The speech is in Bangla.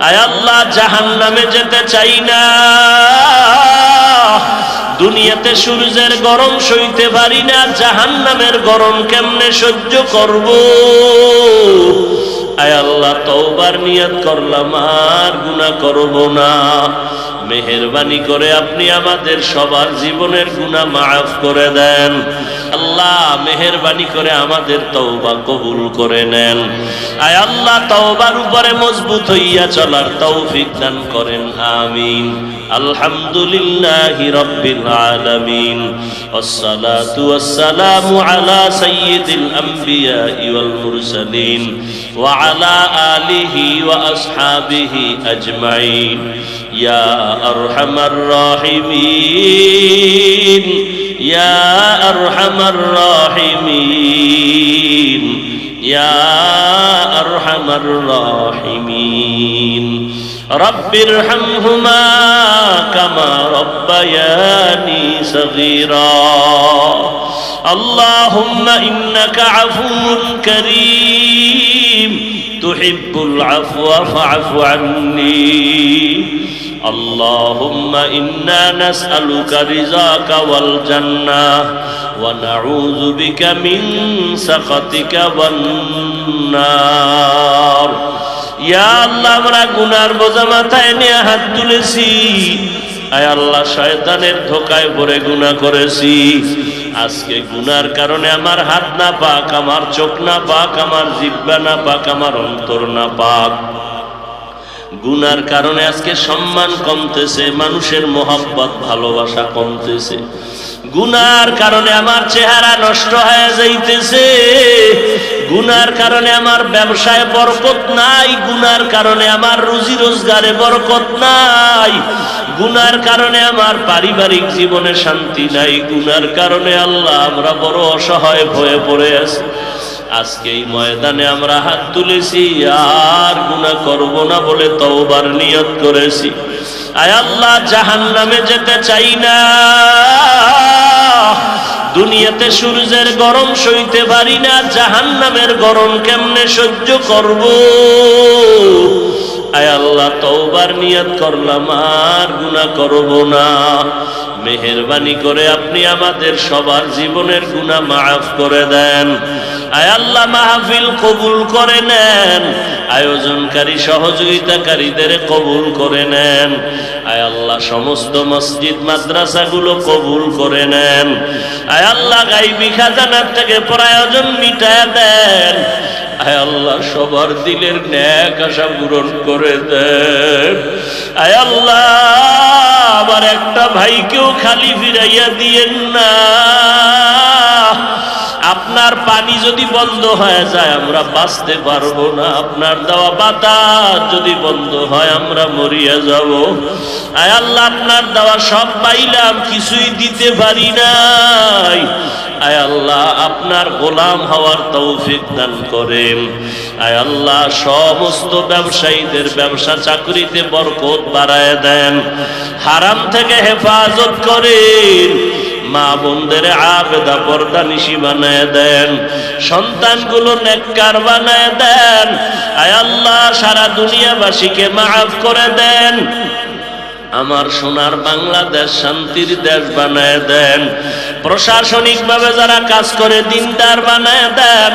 আয় আল্লাহ জাহান নামে যেতে চাই না। দুনিয়াতে সূর্যের গরম সইতে পারি না জাহান নামের গরম কেমনে সহ্য করব? আয় আল্লাহ, তওবার নিয়ত করলাম, আর গুনাহ করব না। মেহেরবানি করে আপনি আমাদের সবার জীবনের গুনাহ মাফ করে দেন। আল্লাহ মেহরবানি করে আমাদের তওবা কবুল করে নেন আয় আল্লাহ তওবার উপরে মজবুত হইয়া চলার তৌফিক দান করেন আমিন আলহামদুলিল্লাহি রাব্বিল আলামিন والصلاه والسلام على سيد الانبياء والمرسلين وعلى اله واصحابه اجمعين يا ارحم الراحمين يا ارحم أرحم الراحمين يا أرحم الراحمين رب ارحمهما كما ربياني صغيرا اللهم إنك عفو كريم تحب العفو فاعف عني اللهم إنا نسألك رزاك والجنة ونعوذ بك من سخطك والنار ইয়া আল্লাহ আমরা গুনার বোঝা মাথায় নিয়ে হাত তুলেছি আয় আল্লাহ শয়তানের ধোকায় পড়ে গুনাহ করেছি আজকে গুনার কারণে আমার হাত না পাক আমার চোখ না পাক আমার জিব্বা না পাক আমার অন্তর না পাক গুনার কারণে আজকে সম্মান কমতেছে, মানুষের মোহাব্বত, ভালোবাসা কমতেছে। গুনার কারণে আমার চেহারা নষ্ট হয়ে যাইতেছে। গুনার কারণে আমার ব্যবসায় বরকত নাই, গুনার কারণে আমার রুজি রোজগারে বরকত নাই। গুনার কারণে আমার পারিবারিক জীবনে শান্তি নাই, গুনার কারণে আল্লাহ আমরা বড় অসহায় ভয়ে পড়ে আছি। আজকে এই ময়দানে আমরা হাত তুলেছি, আর গুনাহ করব না বলে তওবার নিয়ত করেছি। আয় আল্লাহ জাহান নামে যেতে চাই না। দুনিয়াতে সূর্যের গরম সইতে পারি না জাহান নামের গরম কেমনে সহ্য করব? আয় আল্লাহ, তওবার নিয়ত করলাম, আর গুনাহ করব না। মেহেরবানি করে আপনি আমাদের সবার জীবনের গুনাহ মাফ করে দেন। আয় আল্লাহ মাহফিল কবুল করে নেন। আয়োজনকারী সহযোগিতাকারীদের কবুল করে নেন। আয় আল্লাহ সমস্ত মসজিদ, মাদ্রাসাগুলো কবুল করে নেন। আয় আল্লাহ গাইবি খাজানার থেকে প্রয়োজন মিটায় দেন। আয় আল্লাহ সবার দিলের ন্যাক আশা পূরণ করে দেন। আয় আল্লাহ, আবার একটা ভাইকেও খালি ফিরাইয়া দিয়েন না। আপনার পানি যদি বন্ধ হয়ে যায়, আমরা বাঁচতে পারব না। আপনার দেওয়া বাতাস যদি বন্ধ হয়, আমরা মরিয়া যাব। আয় আল্লাহ, আপনার দেওয়া সব পাইলাম, কিছুই দিতে পারি নাই। আয় আল্লাহ, আপনার গোলাম হওয়ার তৌফিক দান করেন। আয় আল্লাহ, সমস্ত ব্যবসায়ীদের ব্যবসা চাকরিতে বরকত বাড়ায় দেন। হারাম থেকে হেফাজত করেন। মা বোনদের আবেদা পর্দা নিশি বানায় দেন, সন্তানগুলো নেককার বানায় দেন, আয় আল্লাহ, সারা দুনিয়াবাসীকে মাফ করে দেন, আমার সোনার বাংলাদেশ শান্তির দেশ বানায় দেন, প্রশাসনিকভাবে যারা কাজ করে দিনদার বানায় দেন